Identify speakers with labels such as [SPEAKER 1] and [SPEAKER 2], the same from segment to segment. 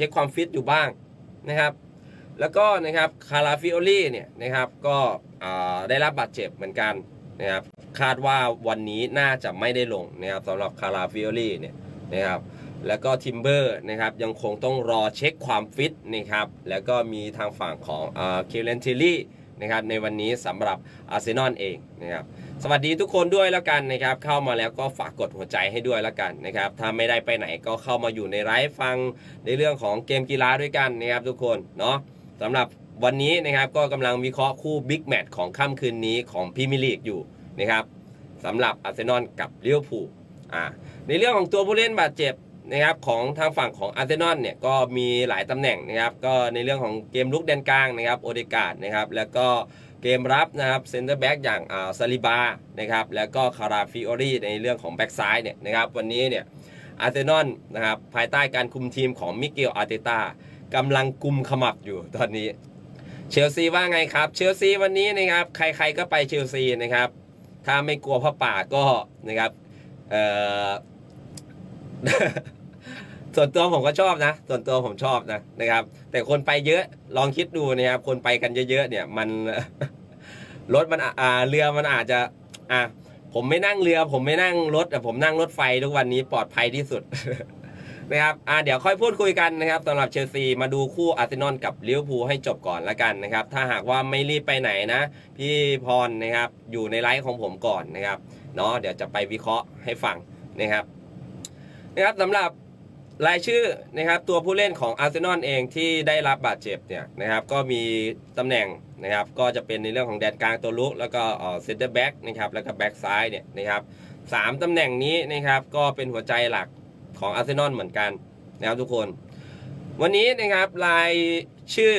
[SPEAKER 1] ช็คความฟิตอยู่บ้างนะครับ แล้วก็นะครับคาราฟิโอลี่เนี่ยนะครับก็ได้รับบาดเจ็บเหมือนกันนะครับคาดว่าวันนี้น่าจะไม่ได้ลงนะครับสำหรับคาราฟิโอลี่เนี่ยนะครับแล้วก็ทิมเบอร์นะครับยังคงต้องรอเช็คความฟิตนะครับแล้วก็มีทางฝั่งของเคเลนทิลี่นะครับในวันนี้สำหรับอาร์เซนอลเองนะครับ สวัสดีทุกคนด้วยแล้วกันนะครับ เข้ามาแล้วก็ฝากกดหัวใจให้ด้วยแล้วกันนะครับ ถ้าไม่ได้ไปไหนก็เข้ามาอยู่ในไลฟ์ฟังในเรื่องของเกมกีฬาด้วยกันนะครับทุกคนเนาะสำหรับวันนี้นะครับก็กำลังวิเคราะห์คู่บิ๊กแมตช์ของค่ำคืนนี้ของพรีเมียร์ลีกอยู่นะครับสำหรับอาร์เซนอลกับลิเวอร์พูลอ่าในเรื่องของตัวผู้เล่นบาดเจ็บนะครับของทางฝั่งของอาร์เซนอลเนี่ยก็มีหลายตำแหน่งนะครับ ก็ในเรื่องของเกมลุกแดนกลางนะครับโอเดกาดนะครับแล้วก็ เกมรับนะครับเซนเตอร์แบ็กอย่างอ่าซาลิบานะครับแล้วก็คาราฟิโอรีในเรื่องของแบ็กซ้ายเนี่ยนะครับวันนี้เนี่ยอาร์เซนอลนะครับภายใต้การคุมทีมของมิเกลอาร์เตตากำลังกุมขมับอยู่ตอนนี้ เชลซีว่าไงครับ เชลซีวันนี้นะครับใครๆก็ไปเชลซีนะครับถ้าไม่กลัวพระป่าก็นะครับเอ่อส่วนตัวผมก็ชอบนะ ส่วนตัวผมชอบนะนะครับ แต่คนไปเยอะลองคิดดูนะครับ คนไปกันเยอะๆเนี่ยมัน รถมันอ่าเรือมันอาจจะอะผมไม่นั่งเรือ ผมไม่นั่งรถแต่ผมนั่งรถไฟทุกวันนี้ปลอดภัยที่สุดนะครับอ่าเดี๋ยวค่อยพูดคุยกันนะครับสำหรับเชลซีมาดูคู่อาร์เซนอลกับลิเวอร์พูลให้จบก่อนละกันนะครับ ถ้าหากว่าไม่รีบไปไหนนะ พี่พรนะครับ อยู่ในไลฟ์ของผมก่อนนะครับเนาะเดี๋ยวจะไปวิเคราะห์ให้ฟังนะครับ นะครับสำหรับรายชื่อนะครับตัวผู้เล่นของอาร์เซนอลเองที่ได้รับบาดเจ็บเนี่ยนะครับ ก็มีตำแหน่ง นะครับก็จะเป็นในเรื่องของแดนกลางตัวลุกแล้วก็เซนเตอร์แบ็กนะครับแล้วก็แบ็กซ้ายเนี่ยนะครับสามตำแหน่งนี้นะครับก็เป็นหัวใจหลักของอาร์เซนอลเหมือนกันนะครับทุกคน วันนี้นะครับรายชื่อ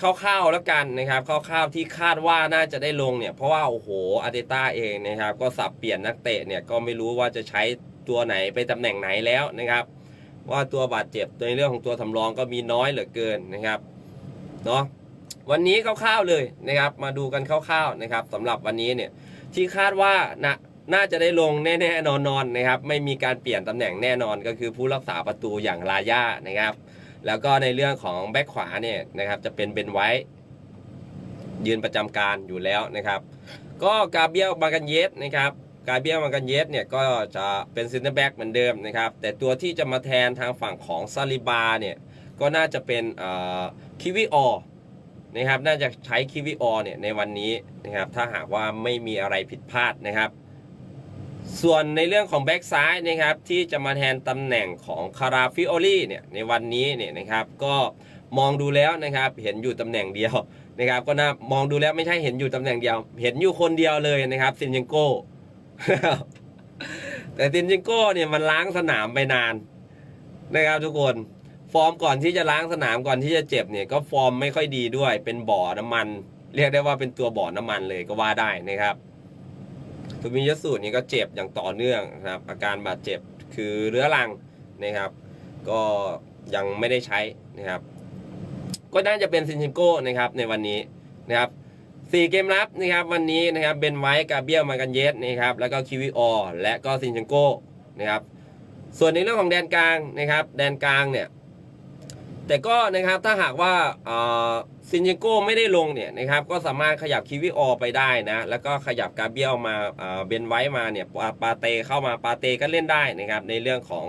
[SPEAKER 1] คร่าวๆแล้วกันนะครับคร่าวๆที่คาดว่าน่าจะได้ลงเนี่ยเพราะว่าโอ้โหอาร์เตต้าเองนะครับก็สับเปลี่ยนนักเตะเนี่ยก็ไม่รู้ว่าจะใช้ตัวไหนไปตำแหน่งไหนแล้วนะครับ ว่าตัวบาดเจ็บในเรื่องของตัวสำรองก็มีน้อยเหลือเกินนะครับเนาะ วันนี้คร่าวๆเลยนะครับ มาดูกันคร่าวๆนะครับสำหรับวันนี้เนี่ยที่คาดว่านะน่าจะได้ลงแน่ๆนอนๆนะครับ ไม่มีการเปลี่ยนตำแหน่งแน่นอนก็คือผู้รักษาประตูอย่างลาย่านะครับ แล้วก็ในเรื่องของแบ็คขวาเนี่ยนะครับจะเป็นเบนไว้ยืนประจำการอยู่แล้วนะครับ ก็กาเบียลมากันเยสนะครับกาเบียลมากันเยสเนี่ยก็จะเป็นซินเตอร์แบ็กเหมือนเดิมนะครับ แต่ตัวที่จะมาแทนทางฝั่งของซาลิบาเนี่ยก็น่าจะเป็นคิวิออ นะครับน่าจะใช้คิวิออเนี่ยในวันนี้นะครับถ้าหากว่าไม่มีอะไรผิดพลาดนะครับ ส่วนในเรื่องของแบ็กซ้ายนะครับที่จะมาแทนตำแหน่งของคาราฟิโอลี่เนี่ยในวันนี้เนี่ยนะครับก็มองดูแล้วนะครับเห็นอยู่ตำแหน่งเดียวนะครับก็น่ามองดูแล้วไม่ใช่เห็นอยู่ตำแหน่งเดียว เห็นอยู่คนเดียวเลยนะครับซินยังโก้แต่ซินยังโก้เนี่ยมันล้างสนามไปนานนะครับทุกคน ฟอร์มก่อนที่จะล้างสนามก่อนที่จะเจ็บเนี่ยก็ฟอร์มไม่ค่อยดีด้วย เป็นบ่อน้ำมัน เรียกได้ว่าเป็นตัวบ่อน้ำมันเลยก็ว่าได้นะครับทูมิยสูนี่ก็เจ็บอย่างต่อเนื่องนะครับ อาการบาดเจ็บคือเรื้อรังนะครับ ก็ยังไม่ได้ใช้นะครับ ก็น่าจะเป็นซินชิโก้นะครับในวันนี้นะครับสี่เกมรับนะครับวันนี้นะครับเบนไว้กาเบียลมากันเยสนะครับแล้วก็คิวิออและก็ซินชิโก้นะครับส่วนในเรื่องของแดนกลางนะครับ แดนกลางเนี่ย แต่ก็นะครับถ้าหากว่าซินเจโก้ไม่ได้ลงเนี่ยนะครับก็สามารถขยับคิวิออไปได้นะแล้วก็ขยับกาเบียลมาเบนไว้มาเนี่ยปาเตเข้ามาปาเตก็เล่นได้นะครับในเรื่องของ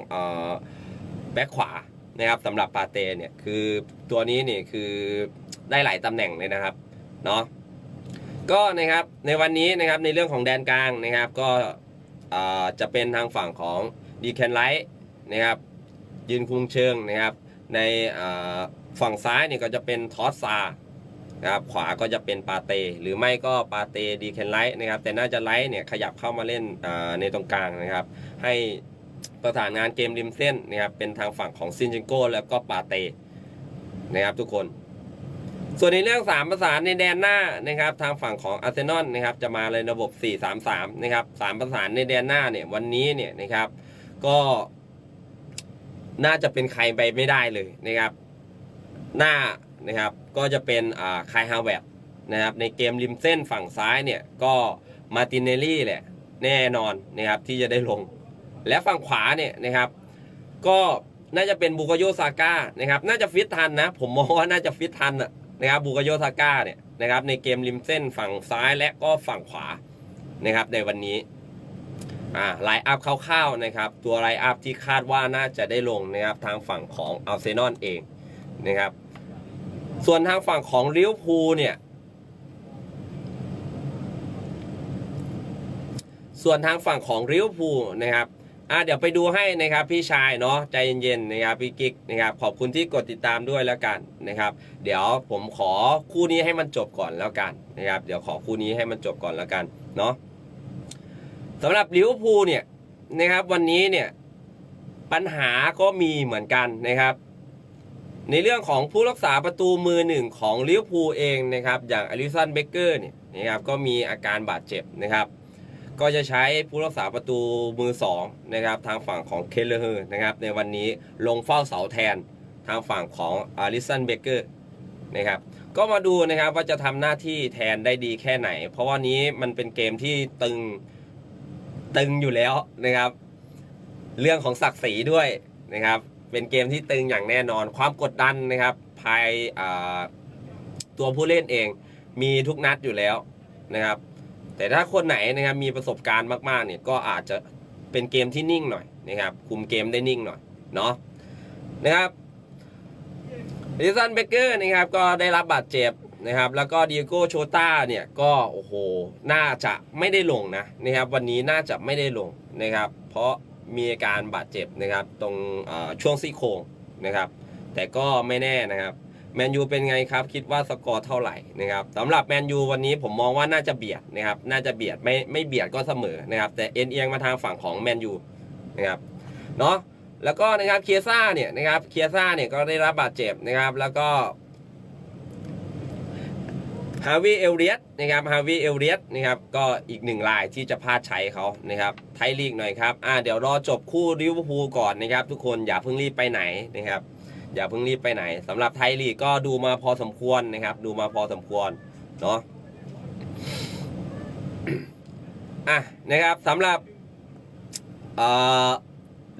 [SPEAKER 1] แบ็คขวานะครับสำหรับปาเตเนี่ยคือตัวนี้เนี่ยคือได้หลายตำแหน่งเลยนะครับเนาะก็นะครับในวันนี้นะครับในเรื่องของแดนกลางนะครับก็จะเป็นทางฝั่งของดีแคนไลท์นะครับยืนคุมเชิงนะครับ ในฝั่งซ้ายเนี่ยก็จะเป็นทอสซานะครับขวาก็จะเป็นปาเต หรือไม่ก็ปาเตดีเคนไลท์นะครับแต่น่าจะไลท์เนี่ยขยับเข้ามาเล่นในตรงกลางนะครับ ให้ประสานงานเกมริมเส้นนะครับเป็นทางฝั่งของซินจิงโก้แล้วก็ปาเตนะครับทุกคน ส่วนในเรื่อง 3 ประสานในแดนหน้านะครับทางฝั่งของอาร์เซนอลนะครับจะมาเลยระบบ 4-3-3 นะครับ 3 ประสานในแดนหน้าเนี่ยวันนี้เนี่ยนะครับก็ น่าจะเป็นใครไปไม่ได้เลยนะครับ หน้านะครับก็จะเป็นอ่าคายฮาวเวตนะครับในเกมริมเส้นฝั่งซ้ายเนี่ยก็มาตินเนลลี่แหละแน่นอนนะครับที่จะได้ลง และฝั่งขวาเนี่ยนะครับ ก็น่าจะเป็นบุกโยซาก้านะครับน่าจะฟิตทันนะ ผมมองว่าน่าจะฟิตทันอะนะครับบุกโยซาก้าเนี่ยนะครับในเกมริมเส้นฝั่งซ้ายและก็ฝั่งขวานะครับในวันนี้ อ่าไลน์อัพคร่าวๆนะครับ ตัวไลน์อัพที่คาดว่าน่าจะได้ลงนะครับทางฝั่งของอาร์เซนอลเองนะครับ ส่วนทางฝั่งของลิเวอร์พูลเนี่ย ส่วนทางฝั่งของลิเวอร์พูลนะครับอะเดี๋ยวไปดูให้นะครับพี่ชายเนาะใจเย็นๆนะครับพี่กิ๊กนะครับขอบคุณที่กดติดตามด้วยแล้วกันนะครับ เดี๋ยวผมขอคู่นี้ให้มันจบก่อนแล้วกันนะครับ เดี๋ยวขอคู่นี้ให้มันจบก่อนแล้วกันเนาะ สำหรับลิเวอร์พูลเนี่ยนะครับวันนี้เนี่ยปัญหาก็มีเหมือนกันนะครับ ในเรื่องของผู้รักษาประตูมือหนึ่งของลิเวอร์พูลเองนะครับอย่างอลิสันเบเกอร์เนี่ยนะครับก็มีอาการบาดเจ็บนะครับ ก็จะใช้ผู้รักษาประตูมือสองนะครับทางฝั่งของเคลเลอร์นะครับในวันนี้ลงเฝ้าเสาแทนทางฝั่งของอาริสันเบเกอร์นะครับก็มาดูนะครับว่าจะทำหน้าที่แทนได้ดีแค่ไหน เพราะว่านี้มันเป็นเกมที่ตึง ตึงอยู่แล้วนะครับ เรื่องของศักดิ์ศรีด้วยนะครับ เป็นเกมที่ตึงอย่างแน่นอน ความกดดันนะครับ ภายตัวผู้เล่นเอง มีทุกนัดอยู่แล้วนะครับ แต่ถ้าคนไหนนะครับมีประสบการณ์มากๆเนี่ยก็อาจจะเป็นเกมที่นิ่งหน่อยนะครับ คุมเกมได้นิ่งหน่อยเนาะนะครับดิสันเบเกอร์นะครับก็ได้รับบาดเจ็บ นะครับ แล้วก็ดิโก้โชต้าเนี่ยก็โอ้โห น่าจะไม่ได้ลงนะนะครับ วันนี้น่าจะไม่ได้ลงนะครับ เพราะมีอาการบาดเจ็บนะครับ ตรงช่วงซี่โครงนะครับ แต่ก็ไม่แน่นะครับแมนยูเป็นไงครับ คิดว่าสกอร์เท่าไหร่นะครับสำหรับแมนยูวันนี้ผมมองว่าน่าจะเบียดนะครับ น่าจะเบียดไม่ไม่เบียดก็เสมอนะครับ แต่เอ็นเอียงมาทางฝั่งของแมนยูนะครับเนาะแล้วก็นะครับเคียซ่าเนี่ยนะครับเคียซ่าเนี่ยก็ได้รับบาดเจ็บนะครับ แล้วก็ ฮาวิเอลเลียตนะครับฮาวิเอลเลียตนะครับก็อีกหนึ่งรายที่จะพลาดใช้เขานะครับไทยลีกหน่อยครับอ่าเดี๋ยวรอจบคู่ลิเวอร์พูลก่อนนะครับ ทุกคนอย่าเพิ่งรีบไปไหนนะครับอย่าเพิ่งรีบไปไหนสำหรับไทยลีกก็ดูมาพอสมควรนะครับ ดูมาพอสมควรเนาะอะนะครับสำหรับเอ่อ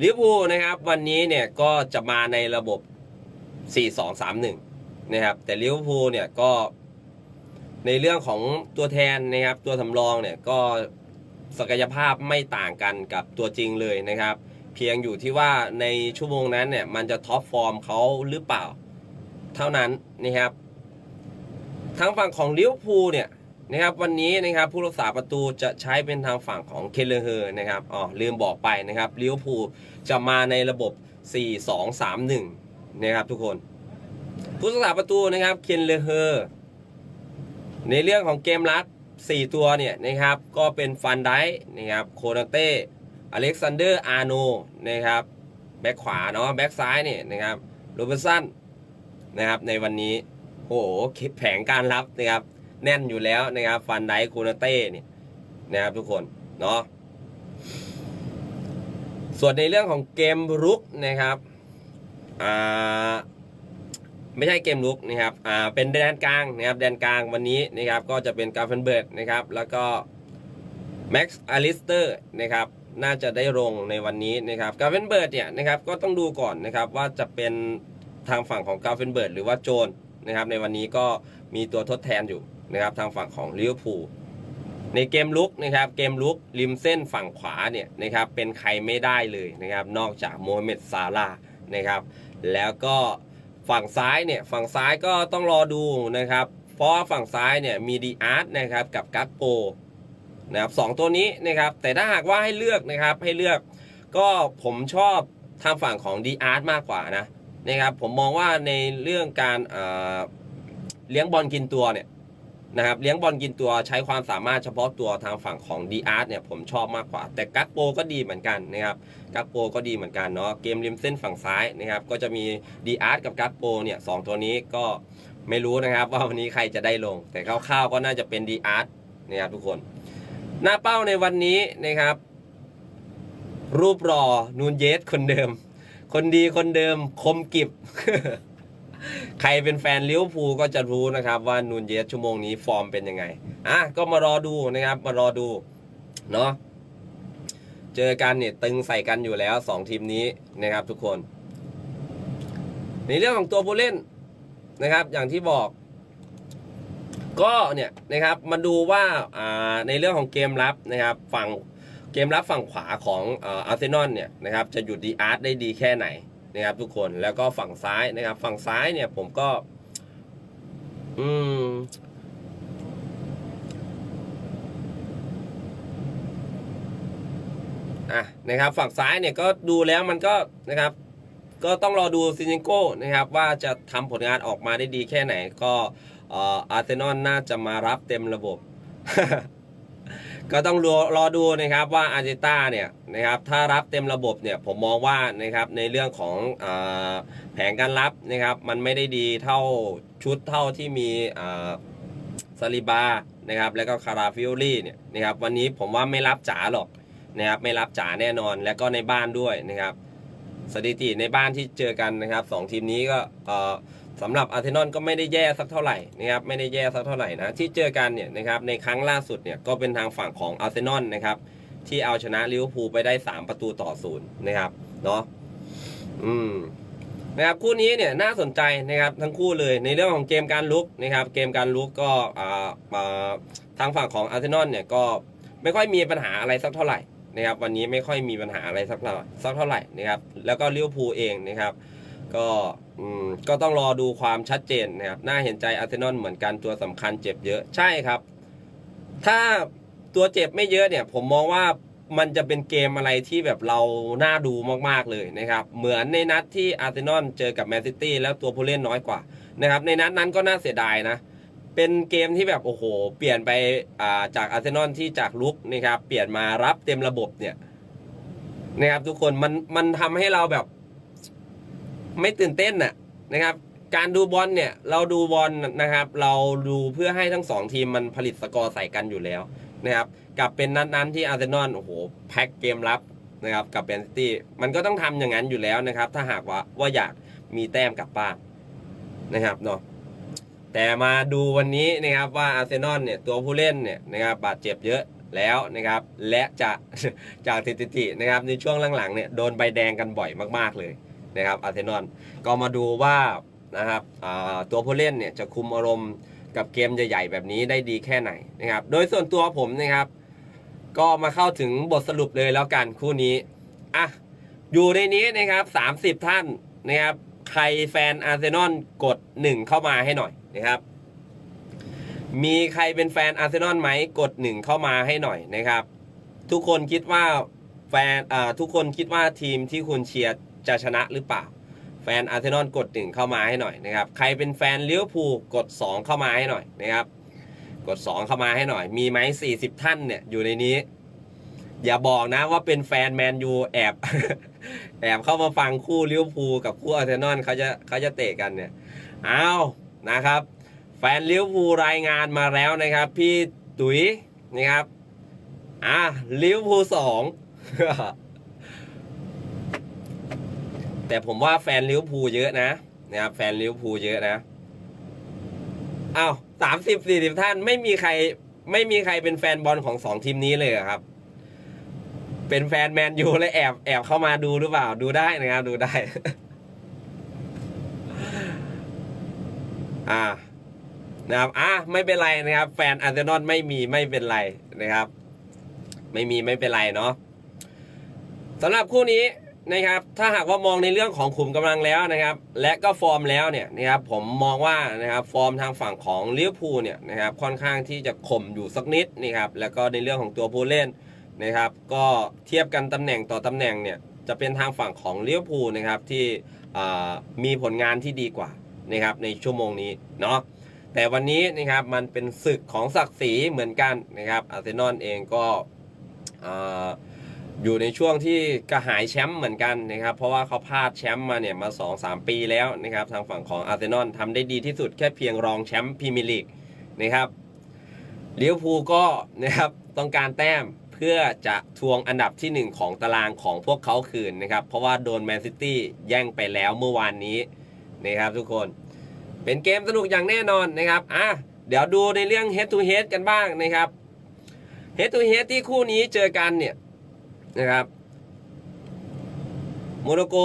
[SPEAKER 1] ลิเวอร์พูลนะครับ วันนี้เนี่ยก็จะมาในระบบ 4-2-3-1 นะครับแต่ลิเวอร์พูลเนี่ยก็ ในเรื่องของตัวแทนนะครับ ตัวสำรองเนี่ยก็ศักยภาพไม่ต่างกันกับตัวจริงเลยนะครับ เพียงอยู่ที่ว่าในชั่วโมงนั้นเนี่ยมันจะท็อปฟอร์มเขาหรือเปล่า เท่านั้นนะครับทางฝั่งของลิเวอร์พูลเนี่ยนะครับวันนี้นะครับผู้รักษาประตูจะใช้เป็นทางฝั่งของเคเลเฮอร์นะครับอ๋อลืมบอกไปนะครับลิเวอร์พูลจะมาในระบบ 4-2-3-1 นะครับทุกคน ผู้รักษาประตูนะครับเคนเลเฮอร์ ในเรื่องของเกมรับ 4 ตัวเนี่ยนะครับ ก็เป็นฟันไดนะครับ โคนาเต้ อเล็กซานเดอร์ อาโนนะครับ แบ็คขวาเนาะ แบ็คซ้ายเนี่ยนะครับ โรเบร์ตสันนะครับ ในวันนี้ โอ้โหแผงการรับนะครับ แน่นอยู่แล้วนะครับ ฟันไดโคนาเต้เนี่ยนะครับทุกคน เนาะ ส่วนในเรื่องของเกมรุกนะครับ อ่า ไม่ใช่เกมรุกนะครับอ่าเป็นแดนกลางนะครับแดนกลางวันนี้นะครับก็จะเป็นกาเฟนเบิร์ดนะครับแล้วก็แม็กซ์อลิสเตอร์นะครับน่าจะได้ลงในวันนี้นะครับกาเฟนเบิร์ดเนี่ยนะครับก็ต้องดูก่อนนะครับว่าจะเป็นทางฝั่งของกาเฟนเบิร์ดหรือว่าโจนนะครับในวันนี้ก็มีตัวทดแทนอยู่นะครับทางฝั่งของลิเวอร์พูลในเกมลุกนะครับเกมลุกริมเส้นฝั่งขวาเนี่ยนะครับเป็นใครไม่ได้เลยนะครับนอกจากโมฮัมเหม็ดซาลานะครับแล้วก็ ฝั่งซ้ายเนี่ยฝั่งซ้ายก็ต้องรอดูนะครับ เพราะฝั่งซ้ายเนี่ยมีดีอาร์ตนะครับกับกัคโปนะครับสองตัวนี้นะครับแต่ถ้าหากว่าให้เลือกนะครับให้เลือกก็ผมชอบทางฝั่งของดีอาร์ตมากกว่านะนะครับผมมองว่าในเรื่องการเอ่อเลี้ยงบอลกินตัวเนี่ย นะครับเลี้ยงบอลกินตัวใช้ความสามารถเฉพาะตัวทางฝั่งของดีอาร์ตเนี่ยผมชอบมากกว่า แต่กักโปก็ดีเหมือนกันนะครับกักโปก็ดีเหมือนกันเนาะเกมริมเส้นฝั่งซ้ายนะครับก็จะมีดีอาร์ตกับกักโปเนี่ยสองตัวนี้ก็ไม่รู้นะครับว่าวันนี้ใครจะได้ลง แต่คร่าวๆก็น่าจะเป็นดีอาร์ตนะครับทุกคน หน้าเป้าในวันนี้นะครับ รูปรอนูนเยสคนเดิม คนดีคนเดิมคมกิบ ใครเป็นแฟนลิเวอร์พูลก็จะรู้นะครับว่านูนเยสชั่วโมงนี้ฟอร์มเป็นยังไงอะก็มารอดูนะครับมารอดูเนาะเจอกันเนี่ยตึงใส่กันอยู่แล้วสองทีมนี้นะครับทุกคน ในเรื่องของตัวผู้เล่นนะครับ อย่างที่บอก ก็เนี่ยนะครับมาดูว่าอ่าในเรื่องของเกมรับนะครับ ฝั่งเกมรับฝั่งขวาของอาร์เซนอลเนี่ยนะครับ จะหยุดดีอาร์ตได้ดีแค่ไหน นะครับทุกคนแล้วก็ฝั่งซ้ายนะครับ ฝั่งซ้ายเนี่ยผมก็ อืมอะนะครับฝั่งซ้ายเนี่ยก็ดูแล้วมันก็นะครับ ก็ต้องรอดูซินโก้นะครับ ว่าจะทำผลงานออกมาได้ดีแค่ไหน ก็อาร์เซนอลน่าจะมารับเต็มระบบ ก็ต้องรอรอดูนะครับว่าอาร์เจต้าเนี่ยนะครับถ้ารับเต็มระบบเนี่ยผมมองว่านะครับในเรื่องของอแผงการรับนะครับมันไม่ได้ดีเท่าชุดเท่าที่มีซาลิบานะครับแล้วก็คาราฟิโอลี่เนี่ยนะครับวันนี้ผมว่าไม่รับจ๋าหรอกนะครับไม่รับจ๋าแน่นอน และก็ในบ้านด้วยนะครับ สถิติในบ้านที่เจอกันนะครับสองทีมนี้ก็สำหรับอาร์เซนอลก็ไม่ได้แย่สักเท่าไหร่นะครับไม่ได้แย่สักเท่าไหร่นะที่เจอกันเนี่ยนะครับในครั้งล่าสุดเนี่ยก็เป็นทางฝั่งของอาร์เซนอลนะครับที่เอาชนะลิเวอร์พูลไปได้ 3 ประตูต่อศูนย์นะครับเนาะอืมนะครับคู่นี้เนี่ยน่าสนใจนะครับทั้งคู่เลยในเรื่องของเกมการลุกนะครับเกมการลุกก็ทางฝั่งของอาร์เซนอลเนี่ยก็ไม่ค่อยมีปัญหาอะไรสักเท่าไหร่ นะครับวันนี้ไม่ค่อยมีปัญหาอะไรสักเท่าสักเท่าไหร่นะครับแล้วก็ลิเวอร์พูลเองนะครับก็อืมก็ต้องรอดูความชัดเจนนะครับน่าเห็นใจอาร์เซนอลเหมือนกันตัวสำคัญเจ็บเยอะใช่ครับ ถ้าตัวเจ็บไม่เยอะเนี่ย ผมมองว่ามันจะเป็นเกมอะไรที่แบบเราน่าดูมากๆเลยนะครับ เหมือนในนัดที่อาร์เซนอลเจอกับแมนซิตี้แล้วตัวผู้เล่นน้อยกว่านะครับในนัดนั้นก็น่าเสียดายนะ เป็นเกมที่แบบโอ้โห เปลี่ยนไปาจากอาร์เซนอลที่จากลุกนะครับ เปลี่ยนมารับเต็มระบบเนี่ยนะครับ ทุกคนมันมันทำให้เราแบบ ไม่ตื่นเต้นน่ะนะครับ การดูบอลเนี่ย เราดูบอลนะครับ เราดูเพื่อให้ทั้งสองทีมมันผลิตสกอร์ใส่กันอยู่แล้วนะครับกับเป็นนัดนั้นที่อาร์เซนอลโอ้โหแพ็คเกมรับนะครับกับแมนซิตี้มันก็ต้องทำอย่างนั้นอยู่แล้วนะครับ ถ้าหากว่าว่าอยากมีแต้มกลับบ้านนะครับเนาะ แต่มาดูวันนี้นะครับว่าอาร์เซนอลเนี่ยตัวผู้เล่นเนี่ยนะครับบาดเจ็บเยอะแล้วนะครับและจะจากสถิตินะครับในช่วงหลังๆเนี่ยโดนใบแดงกันบ่อยมากๆเลยนะครับอาร์เซนอลก็มาดูว่านะครับตัวผู้เล่นเนี่ยจะคุมอารมณ์กับเกมใหญ่ๆแบบนี้ได้ดีแค่ไหนนะครับโดยส่วนตัวผมนะครับ ก็มาเข้าถึงบทสรุปเลยแล้วกันคู่นี้อะอยู่ในนี้นะครับ 30 ท่านนะครับใครแฟนอาร์เซนอลกด 1 เข้ามาให้หน่อย นะครับ มีใครเป็นแฟนอาร์เซนอลไหมกด1เข้ามาให้หน่อยนะครับ ทุกคนคิดว่าแฟนทุกคนคิดว่าทีมที่คุณเชียร์จะชนะหรือเปล่า แฟนอาร์เซนอลกด1เข้ามาให้หน่อยนะครับ ใครเป็นแฟนเลิเวอร์พูกด 2 เข้ามาให้หน่อยนะครับ กด 2 เข้ามาให้หน่อย มีไหม40 ท่านเนี่ยอยู่ในนี้ อย่าบอกนะว่าเป็นแฟนแมนยูแอบ แอบเข้ามาฟังคู่เลิเวอร์พูกับคู่อาร์เซนอลเขาจะเขาจะเตะกันเนี่ยอ้าว นะครับ แฟนลิเวอร์พูลรายงานมาแล้วนะครับ พี่ตุ๋ยนะครับอะลิเวอร์พูลสองแต่ผมว่าแฟนลิเวอร์พูลเยอะนะนะครับแฟนลิเวอร์พูลเยอะนะอ้าวสามสิบสี่สิบท่านไม่มีใครไม่มีใครเป็นแฟนบอลของสองทีมนี้เลยครับ เป็นแฟนแมนยูและแอบแอบเข้ามาดูหรือเปล่าดูได้นะครับดูได้ อ่านะครับอะไม่เป็นไรนะครับ แฟนอาร์เซนอลไม่มีไม่เป็นไรนะครับ ไม่มีไม่เป็นไรเนาะสำหรับคู่นี้นะครับ ถ้าหากว่ามองในเรื่องของขุมกำลังแล้วนะครับ และก็ฟอร์มแล้วเนี่ยนะครับผมมองว่านะครับฟอร์มทางฝั่งของลิเวอร์พูลเนี่ยนะครับค่อนข้างที่จะข่มอยู่สักนิดนะครับแล้วก็ในเรื่องของตัวผู้เล่นนะครับ ก็เทียบกันตำแหน่งต่อตำแหน่งเนี่ยจะเป็นทางฝั่งของลิเวอร์พูลนะครับที่มีผลงานที่ดีกว่า นะครับในชั่วโมงนี้เนาะแต่วันนี้นะครับมันเป็นศึกของศักดิ์ศรีเหมือนกันนะครับอาร์เซนอลเองก็อ่าอยู่ในช่วงที่กระหายแชมป์เหมือนกันนะครับ เพราะว่าเขาพลาดแชมป์มาเนี่ยมา 2-3 ปีแล้วนะครับ ทางฝั่งของอาร์เซนอลทำได้ดีที่สุดแค่เพียงรองแชมป์พรีเมียร์ลีกนะครับลิเวอร์พูลก็นะครับต้องการแต้มเพื่อจะทวงอันดับทีหนึ่1 ของตารางของพวกเขาคืนนะครับ เพราะว่าโดนแมนซิตี้แย่งไปแล้วเมื่อวานนี้ นะครับทุกคนเป็นเกมสนุกอย่างแน่นอนนะครับอะเดี๋ยวดูในเรื่อง head to head กันบ้างนะครับ head to head ที่คู่นี้เจอกันเนี่ยนะครับโมร็อกโก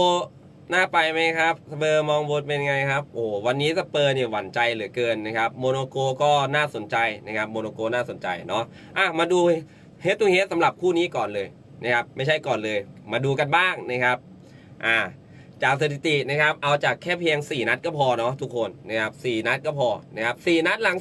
[SPEAKER 1] น่าไปไหมครับสเปอร์มองบนเป็นไงครับโอ้วันนี้สเปอร์เนี่ยหวั่นใจเหลือเกินนะครับโมโนโกก็น่าสนใจนะครับโมโนโกน่าสนใจเนาะอะมาดูเฮด t ูเฮดสำหรับคู่นี้ก่อนเลยนะครับไม่ใช่ก่อนเลย มาดูกันบ้างนะครับอ่า จากสถิตินะครับ เอาจากแค่เพียง 4 นัดก็พอเนาะทุกคนนะครับ4นัดก็พอนะครับ4นัดหลัง